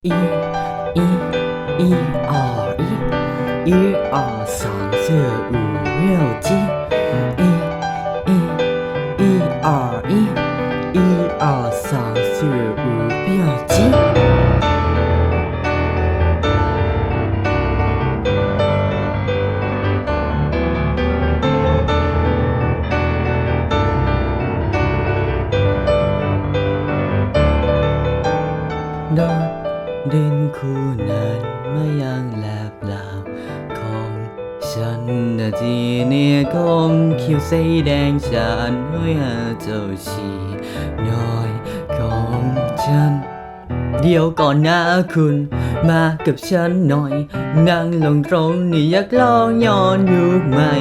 一一一二一一二三四五六七一一一二一一二三四五六七。哒 ดินคู่นั้นมายังแลบลาวของฉันนาทีนี้คมคิ้วสีแดงฉันห้อยหาเจ้าชีน้อยของฉัน เดี๋ยวก่อนนะคุณมากับฉันหน่อย นั่งลงตรงนี้อยากลองย้อนยุคใหม่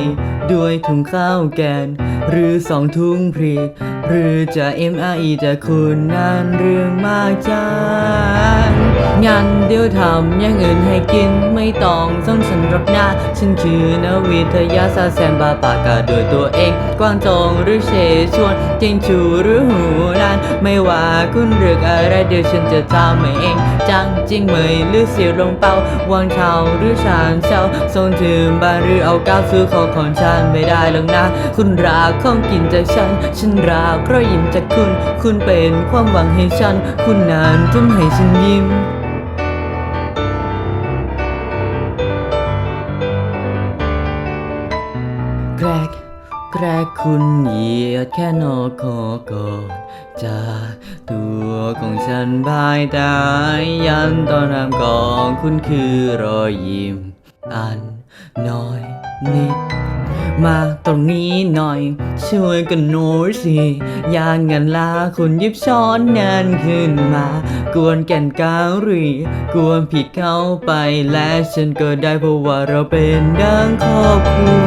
ด้วยถุงข้าวแกงหรือสองถุงพริก หรือจะ MRE จะคุณนั้นเรื่องมากจั งงั้นเดี๋ยวทำอย่างอื่นให้กินไม่ต้องสนฉันรอกนะฉันคือนวิทยาศาสตร์แสนบาปากกาโดวยตัวเอง กวางจงหรือเชชวนเจงชูหรือหูนานไม่ว่าคุณเลือกอะไรเดี๋ยวฉันจะทำเองจังจริงไหมหรือเสียลงเป้าวางเช้าหรือชานเช้าส่งถึงบ้านหรือเอาก้าวซื้อของของฉันไม่ได้หรอกนะ คุณรักของกินจากฉัน ฉันรักเพราะยิ้มจากคุณ คุณเป็นความหวังให้ฉัน คุณนานทำให้ฉันยิ้ม แรกคุณเหยียดแค่นอกคอกอดจากตัวของฉันภายต้ยันตอนรำกองคุณคือรอยยิ้ม อันน้อยนิด มาตรงนี้หน่อย ช่วยกันหนูสิยางงันลาคุณยิบช้อนนั้นขึ้นมา กวนแก่นกาหรีกวนผิดเข้าไปและฉันก็ได้เพราะว่าเราเป็นดังครอบครัว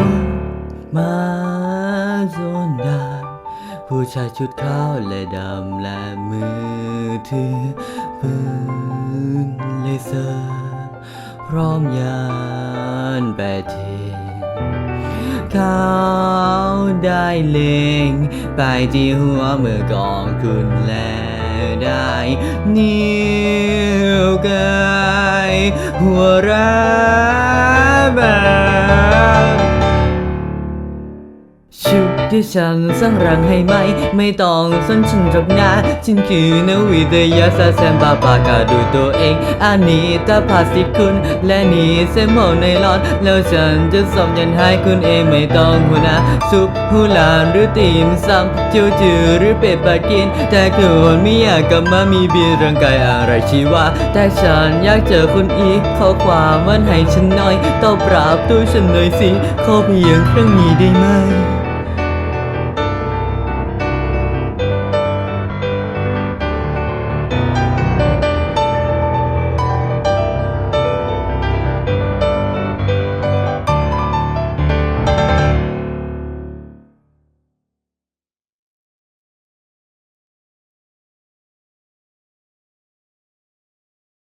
มา ผู้ชายชุดขาวและดำและมือถือปืนเลเซอร์ พร้อมยานแปดทิศเขาได้เล็งไปที่หัวมือกองคุณแล้วได้นิ้วกายหัวเรัแที่ฉันสร้างรังให้ไหม ไม่ต้องสนฉันหรอกนะฉันคือนวิทยาศาสตร์แสนบาปากาดูตัวเอง อันนี้ตาพาสิคุณ และนี่เส้นหมอไนลอน แล้วฉันจะสอมยันให้คุณเองไม่ต้องหัวหนะซุปฮูลานหรือตีมซ้ำจิวจือหรือเป็ดปากิน แต่คุณไม่อยากกลับมามีเบียร์ร่างกายอะไรชีวะ แต่ฉันอยากเจอคุณอีกขอความมันให้ฉันหน่อยตอบรับตัวฉันหน่อยสิขอเพียงครั้งนี้ได้ไหม